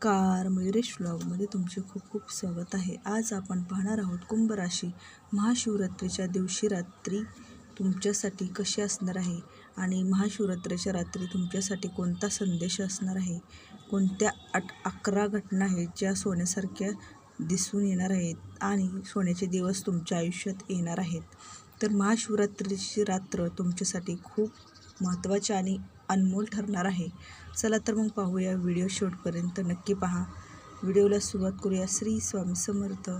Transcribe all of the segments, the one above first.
नमस्कार मयुरेश व्लॉगमध्ये तुमचे खूप खूप स्वागत आहे. आज आपण पाहणार आहोत कुंभ राशी महाशिवरात्रीच्या दिवशी रात्री तुमच्यासाठी कशी असणार आहे आणि महाशिवरात्रीच्या रात्री तुमच्यासाठी कोणता संदेश असणार आहे? कोणत्या आठ अकरा घटना आहेत ज्या सोन्यासारख्या दिसून येणार आहेत आणि सोन्याचे दिवस तुमच्या आयुष्यात येणार आहेत? तर महाशिवरात्रीची रात्र तुमच्यासाठी खूप महत्त्वाची आणि अनमोल ठरणार आहे. चला तर मग पाहूया व्हिडिओ शेवटपर्यंत. नक्की पहा. व्हिडिओला सुरुवात करूया श्री स्वामी समर्थ.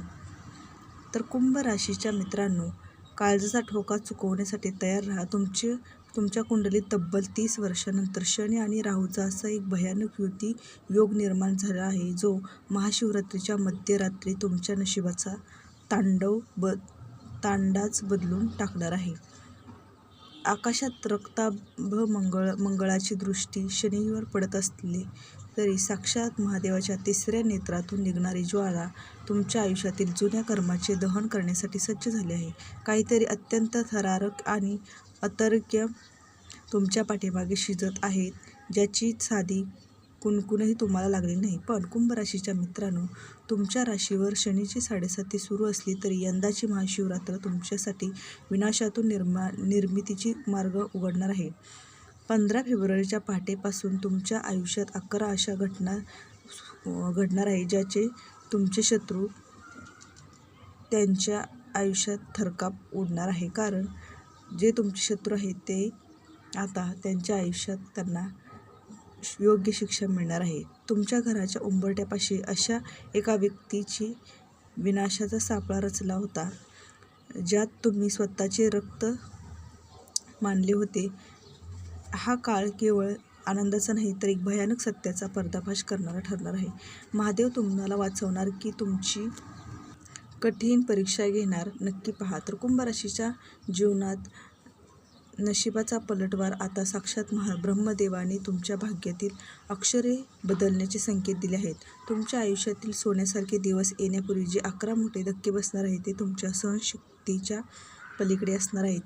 तर कुंभ राशीच्या मित्रांनो काळजाचा ठोका चुकवण्यासाठी तयार राहा. तुमचे तुमच्या कुंडलीत तब्बल तीस वर्षानंतर शनी आणि राहूचा असा एक भयानक युती योग निर्माण झाला आहे जो महाशिवरात्रीच्या मध्यरात्री तुमच्या नशिबाचा तांडव ब तांडाच बदलून टाकणार आहे. आकाशात रक्ताभ मंगळ मंगळाची दृष्टी शनीवर पडत असली तरी साक्षात महादेवाच्या तिसऱ्या नेत्रातून निघणारी ज्वाला तुमच्या आयुष्यातील जुन्या कर्माचे दहन करण्यासाठी सज्ज झाले आहे. काहीतरी अत्यंत थरारक आणि अतर्क्य तुमच्या पाठीमागे शिजत आहेत ज्याची साधी कुणकुणही तुम्हाला लागली नाही. पण कुंभ राशीच्या मित्रांनो तुमच्या राशीवर शनीची साडेसाती सुरू असली तरी यंदाची महाशिवरात्र तुमच्यासाठी विनाशातून निर्मा निर्मितीची मार्ग उघडणार आहे. पंधरा फेब्रुवारीच्या पहाटेपासून तुमच्या आयुष्यात अकरा अशा घटना घडणार आहे ज्याचे तुमचे शत्रू त्यांच्या आयुष्यात थरकाप उडणार आहे. कारण जे तुमचे शत्रू आहेत ते आता त्यांच्या आयुष्यात त्यांना योग्य शिक्षा मिळणार आहे. तुमच्या घराच्या उंबरट्यापाशी अशा एका व्यक्तीची विनाशाचा सापळा रचला होता ज्यात तुम्ही स्वतःचे रक्त मानले होते. हा काळ केवळ आनंदाचा नाही तर एक भयानक सत्याचा पर्दाफाश करणारा ठरणार आहे. महादेव तुम्हाला वाचवणार की तुमची कठीण परीक्षा घेणार. नक्की पहा. तर कुंभराशीच्या जीवनात नशिबाचा पलटवार आता साक्षात महा ब्रह्मदेवाने तुमच्या भाग्यातील अक्षरे बदलण्याचे संकेत दिले आहेत. तुमच्या आयुष्यातील सोन्यासारखे दिवस येण्यापूर्वी जे अकरा मोठे धक्के बसणार आहेत ते तुमच्या सहनशक्तीच्या पलीकडे असणार आहेत.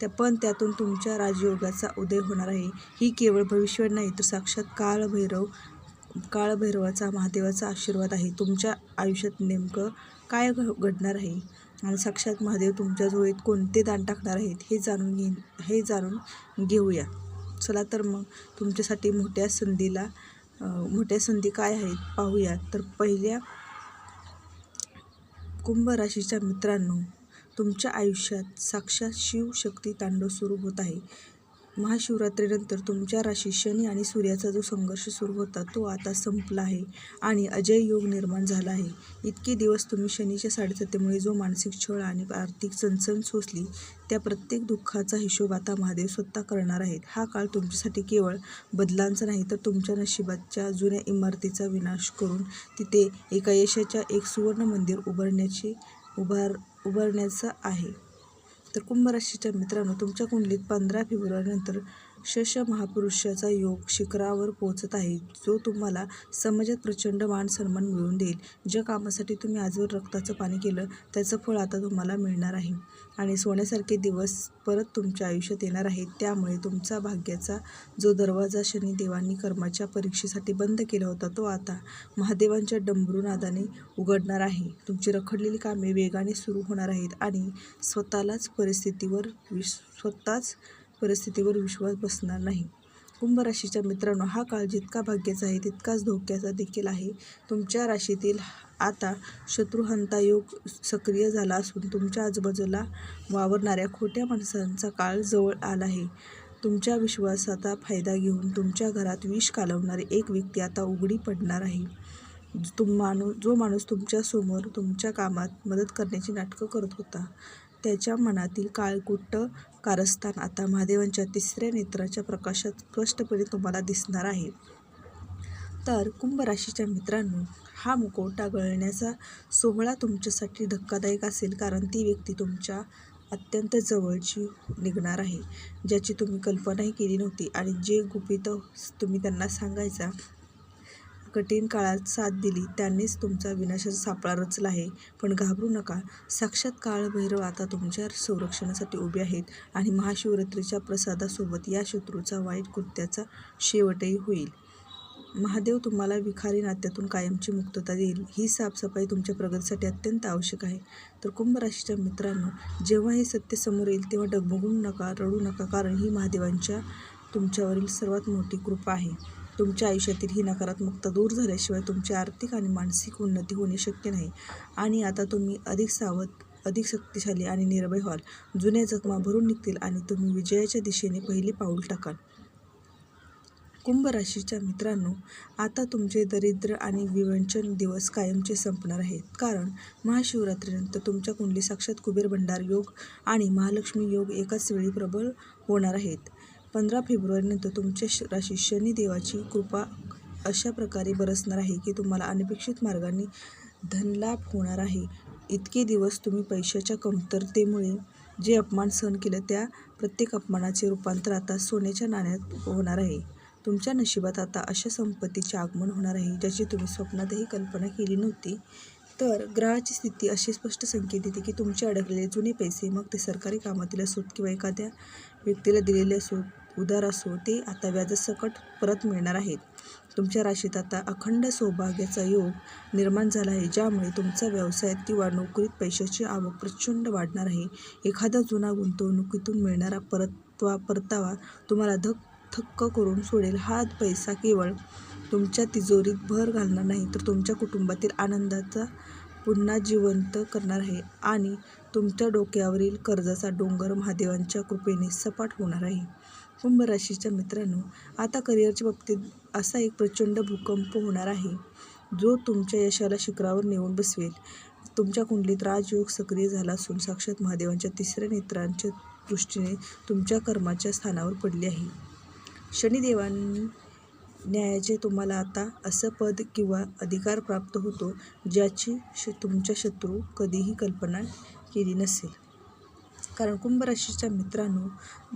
त्या पण त्यातून तुमच्या राजयोगाचा उदय होणार आहे. ही केवळ भविष्य नाही तर साक्षात काळभैरव काळभैरवाचा महादेवाचा आशीर्वाद आहे. तुमच्या आयुष्यात नेमकं काय घ घडणार आहे? आणि साक्षात महादेव तुमच्या झोळीत कोणते दान टाकणार आहेत हे जाणून घे हे जाणून घेऊया. चला तर मग तुमच्यासाठी मोठ्या संधीला मोठ्या संधी काय आहेत पाहूया. तर पहिल्या कुंभ राशीच्या मित्रांनो तुमच्या आयुष्यात साक्षात शिवशक्ती तांडव सुरू होत आहे. महाशिवरात्रीनंतर तुमच्या राशी शनी आणि सूर्याचा जो संघर्ष सुरू होता तो आता संपला आहे आणि अजय योग निर्माण झाला आहे. इतके दिवस तुम्ही शनीच्या साडेसतेमुळे जो मानसिक छळ आणि आर्थिक चणचण सोसली त्या प्रत्येक दुःखाचा हिशोब आता महादेव स्वतः करणार आहेत. हा काळ तुमच्यासाठी केवळ बदलांचा नाही तर तुमच्या नशिबाच्या जुन्या इमारतीचा विनाश करून तिथे एका यशाच्या एक सुवर्ण मंदिर उभारण्याची उभार उभारण्याचं आहे. तर कुंभ राशीच्या मित्रांनो तुमच्या कुंडलीत पंधरा फेब्रुवारीनंतर शश महापुरुषाचा योग शिखरावर पोहोचत आहे. जो तुम्हाला समाजात प्रचंड मान सन्मान मिळवून देईल. ज्या कामासाठी तुम्ही आजवर रक्ताचं पाणी केलं त्याचं फळ आता तुम्हाला मिळणार आहे. आणि सोन्यासारखे दिवस परत तुमच्या आयुष्यात येणार आहेत. त्यामुळे तुमचा भाग्याचा जो दरवाजा शनिदेवांनी कर्माच्या परीक्षेसाठी बंद केला होता तो आता महादेवांच्या डंबरूनादाने उघडणार आहे. तुमची रखडलेली कामे वेगाने सुरू होणार आहेत आणि स्वतःलाच परिस्थितीवर विश स्वतःच परिस्थितीवर विश्वास बसणार नाही. कुंभ राशीच्या मित्रांनो हा काळ जितका भाग्याचा आहे तितकाच धोक्याचा देखील आहे. तुमच्या राशीतील आता शत्रुहंता योग सक्रिय झाला असून तुमच्या आजूबाजूला वावरणाऱ्या खोट्या माणसांचा काळ जवळ आला आहे. तुमच्या विश्वासाचा फायदा घेऊन तुमच्या घरात विष कालवणारी एक व्यक्ती आता उघडी पडणार आहे. तुम माणूस जो माणूस तुमच्यासमोर तुमच्या कामात मदत करण्याची नाटकं करत होता त्याच्या मनातील काळकुट्ट कारस्थान आता महादेवांच्या तिसऱ्या नेत्राच्या प्रकाशात स्पष्टपणे तुम्हाला दिसणार आहे. तर कुंभ राशीच्या मित्रांनो हा मुकोटा गळण्याचा सोहळा तुमच्यासाठी धक्कादायक असेल कारण ती व्यक्ती तुमच्या अत्यंत जवळची निघणार आहे ज्याची तुम्ही कल्पनाही केली नव्हती आणि जे गुपित तुम्ही त्यांना सांगायचा कठीण काळात साथ दिली त्यांनीच तुमचा विनाशाचा सापळा रचला आहे. पण घाबरू नका. साक्षात काळभैरव आता तुमच्या संरक्षणासाठी उभे आहेत आणि महाशिवरात्रीच्या प्रसादासोबत या शत्रूचा वाईट कृत्याचा शेवटही होईल. महादेव तुम्हाला विखारी नात्यातून कायमची मुक्तता देईल. ही साफसफाई तुमच्या प्रगतीसाठी अत्यंत आवश्यक आहे. तर कुंभ राशीच्या मित्रांनो जेव्हा हे सत्य समोर येईल तेव्हा डगमगू नका रडू नका कारण ही महादेवांच्या तुमच्यावरील सर्वात मोठी कृपा आहे. तुमच्या आयुष्यातील ही नकारात्मकता दूर झाल्याशिवाय तुमची आर्थिक आणि मानसिक उन्नती होणे शक्य नाही. आणि आता तुम्ही अधिक सावध अधिक शक्तिशाली आणि निर्भय व्हाल. जुन्या जखमा भरून निघतील आणि तुम्ही विजयाच्या दिशेने पहिले पाऊल टाकाल. कुंभ राशीच्या मित्रांनो आता तुमचे दरिद्र आणि विवंचन दिवस कायमचे संपणार आहेत. कारण महाशिवरात्रीनंतर तुमच्या कुंडली साक्षात कुबेर भंडार योग आणि महालक्ष्मी योग एकाच वेळी प्रबळ होणार आहेत. पंधरा फेब्रुवारीनंतर तुमच्या श राशी शनिदेवाची कृपा अशा प्रकारे बरसणार आहे की तुम्हाला अनपेक्षित मार्गाने धनलाभ होणार आहे. इतके दिवस तुम्ही पैशाच्या कमतरतेमुळे जे अपमान सहन केलं त्या प्रत्येक अपमानाचे रूपांतर आता सोन्याच्या नाण्यात होणार आहे. तुमच्या नशिबात आता अशा संपत्तीचे आगमन होणार आहे ज्याची तुम्ही स्वप्नातही कल्पना केली नव्हती. तर ग्रहाची स्थिती अशी स्पष्ट संकेत देते की तुमचे अडकलेले जुने पैसे मग ते सरकारी कामातील असोत किंवा एखाद्या व्यक्तीला दिलेले असोत. उदार असो ते आता व्याजासकट परत मिळणार आहेत. तुमच्या राशीत आता अखंड सौभाग्याचा योग निर्माण झाला आहे ज्यामुळे तुमचा व्यवसायात किंवा नोकरीत पैशाची आवक प्रचंड वाढणार आहे. एखादा जुना गुंतवणुकीतून मिळणारा परतवा परतावा तुम्हाला धक थक्क करून सोडेल. हा पैसा केवळ तुमच्या तिजोरीत भर घालणार नाही तर तुमच्या कुटुंबातील आनंदाचा पुन्हा जिवंत करणार आहे आणि तुमच्या डोक्यावरील कर्जाचा डोंगर महादेवांच्या कृपेने सपाट होणार आहे. हो, कुंभ राशीच्या मित्रांनो आता करिअरच्या बाबतीत असा एक प्रचंड भूकंप होणार आहे जो तुमच्या यशाला शिखरावर नेऊन बसवेल. तुमच्या कुंडलीत राजयोग सक्रिय झाला असून साक्षात महादेवांच्या तिसऱ्या नेत्रांच्या दृष्टीने तुमच्या कर्माच्या स्थानावर पडली आहे. शनिदेवांनी न्यायाचे तुम्हाला आता असं पद किंवा अधिकार प्राप्त होतो ज्याची श तुमच्या शत्रू कधीही कल्पना केली नसेल. कारण कुंभ राशीच्या मित्रांनो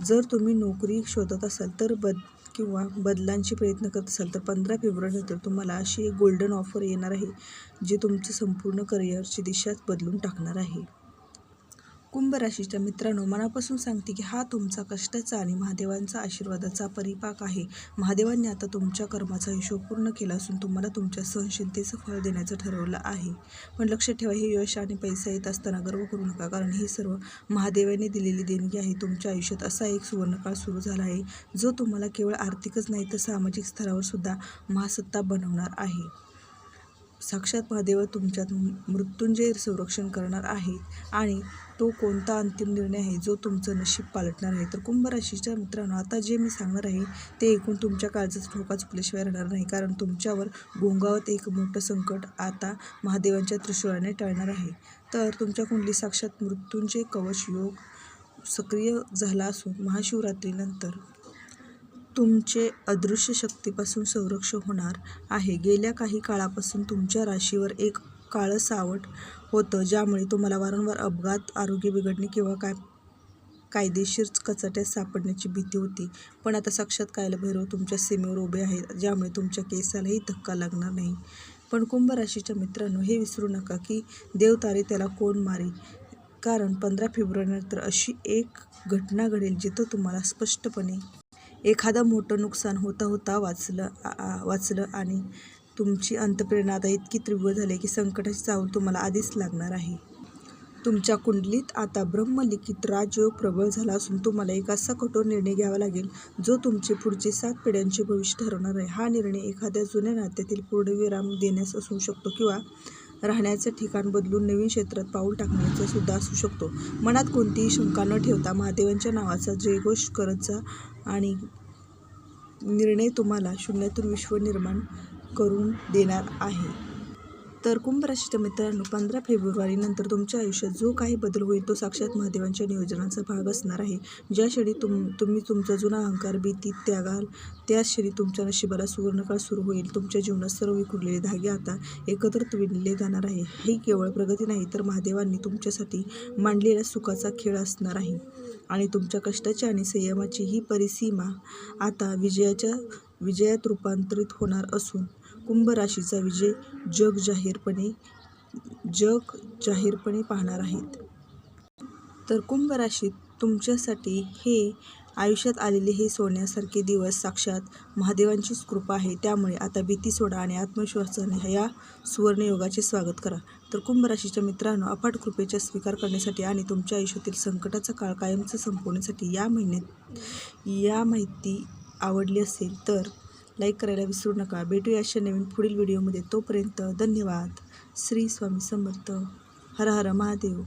जर तुम्ही नोकरी शोधत असाल तर बद किंवा बदलांचे प्रयत्न करत असाल तर पंधरा फेब्रुवारीनंतर तुम्हाला अशी एक गोल्डन ऑफर येणार आहे जी तुमचं संपूर्ण करिअरची दिशाच बदलून टाकणार आहे. कुंभ राशीच्या मित्रांनो मनापासून सांगते की हा तुमचा कष्टाचा आणि महादेवांचा आशीर्वादाचा परिपाक आहे. महादेवांनी आता तुमच्या कर्माचा हिशोब पूर्ण केला असून तुम्हाला तुमच्या सहनशीलतेचं फळ देण्याचं ठरवलं आहे. पण लक्षात ठेवा हे यश आणि पैसा येत असताना गर्व करू नका कारण हे सर्व महादेवाने दिलेली देणगी आहे. तुमच्या आयुष्यात असा एक सुवर्णकाळ सुरू झाला आहे जो तुम्हाला केवळ आर्थिकच नाही तर सामाजिक स्तरावर सुद्धा महासत्ता बनवणार आहे. साक्षात महादेव तुमच्यात मृत्युंजय संरक्षण करणार आहेत. आणि तो कोणता अंतिम निर्णय आहे जो तुमचं नशीब पालटणार आहे? तर कुंभ राशीच्या मित्रांनो आता जे मी सांगणार आहे ते ऐकून तुमच्या काळजाचा ठोका चुकल्याशिवाय राहणार नाही. कारण तुमच्यावर गोंगावत एक मोठं संकट आता महादेवांच्या त्रिशुळाने टळणार आहे. तर तुमच्या कुंडली साक्षात मृत्यूंचे कवच योग सक्रिय झाला असून महाशिवरात्रीनंतर तुमचे अदृश्य शक्तीपासून संरक्षण होणार आहे. गेल्या काही काळापासून तुमच्या राशीवर एक काळं सावट होतं ज्यामुळे तुम्हाला वारंवार अपघात आरोग्य बिघडणे किंवा काय कायदेशीर कचाट्यात सापडण्याची भीती होती. पण आता साक्षात कायलभैरव तुमच्या सीमेवर उभे आहेत ज्यामुळे तुमच्या केसालाही धक्का लागणार नाही. पण कुंभ राशीच्या मित्रांनो हे विसरू नका की देवतारे त्याला कोण मारे? कारण पंधरा फेब्रुवारीनंतर अशी एक घटना घडेल जिथं तुम्हाला स्पष्टपणे एखादं मोठं नुकसान होता होता वाचलं वाचलं आणि तुमची अंतप्रेरणा आता इतकी तीव्र झाली की संकटाची चावल तुम्हाला आधीच लागणार आहे. तुमच्या कुंडलीत आता ब्रह्मलिखित राजयोग प्रबळ झाला असून तुम्हाला एक असा कठोर निर्णय घ्यावा लागेल जो तुमचे पुढचे सात पिढ्यांचे भविष्य ठरवणार आहे. हा निर्णय एखाद्या जुन्या नात्यातील पूर्णविराम देण्यास असू शकतो किंवा राहण्याचं ठिकाण बदलून नवीन क्षेत्रात पाऊल टाकण्याचा सुद्धा असू शकतो. मनात कोणतीही शंका न ठेवता महादेवांच्या नावाचा जयघोष करत जा आणि निर्णय तुम्हाला शून्यातून विश्व निर्माण करून देणार आहे. तर कुंभ राशीच्या मित्रांनो पंधरा फेब्रुवारीनंतर तुमच्या आयुष्यात जो काही बदल होईल तो साक्षात महादेवांच्या नियोजनाचा भाग असणार आहे. ज्या क्षणी तुम तुम्ही तुमचा जुना अहंकार भीती त्यागाल त्याच क्षणी तुमच्या नशिबाला सुवर्णकाळ सुरू होईल. तुमच्या जीवनात सर्व विखुरलेले धागे आता एकत्र विणले जाणार आहे. ही केवळ प्रगती नाही तर महादेवांनी तुमच्यासाठी मांडलेला सुखाचा खेळ असणार आहे. आणि तुमच्या कष्टाची आणि संयमाची ही परिसीमा आता विजयाच्या विजयात रूपांतरित होणार असून कुंभ राशीचा विजय जग जाहीरपणे जग जाहीरपणे पाहणार आहेत. तर कुंभ राशीत तुमच्यासाठी हे आयुष्यात आलेले हे सोन्यासारखे दिवस साक्षात महादेवांचीच कृपा आहे. त्यामुळे आता भीती सोडा आणि आत्मविश्वासाने या सुवर्णयोगाचे स्वागत करा. तर कुंभ राशीच्या मित्रांनो अफाट कृपेचा स्वीकार करण्यासाठी आणि तुमच्या आयुष्यातील संकटाचा काळ कायमचा संपवण्यासाठी या महिन्यात या माहिती आवडली असेल तर लाईक करायला विसरू नका. भेटूया अशा नवीन पुढील व्हिडिओमध्ये. तोपर्यंत धन्यवाद. श्री स्वामी समर्थ. हर हर महादेव.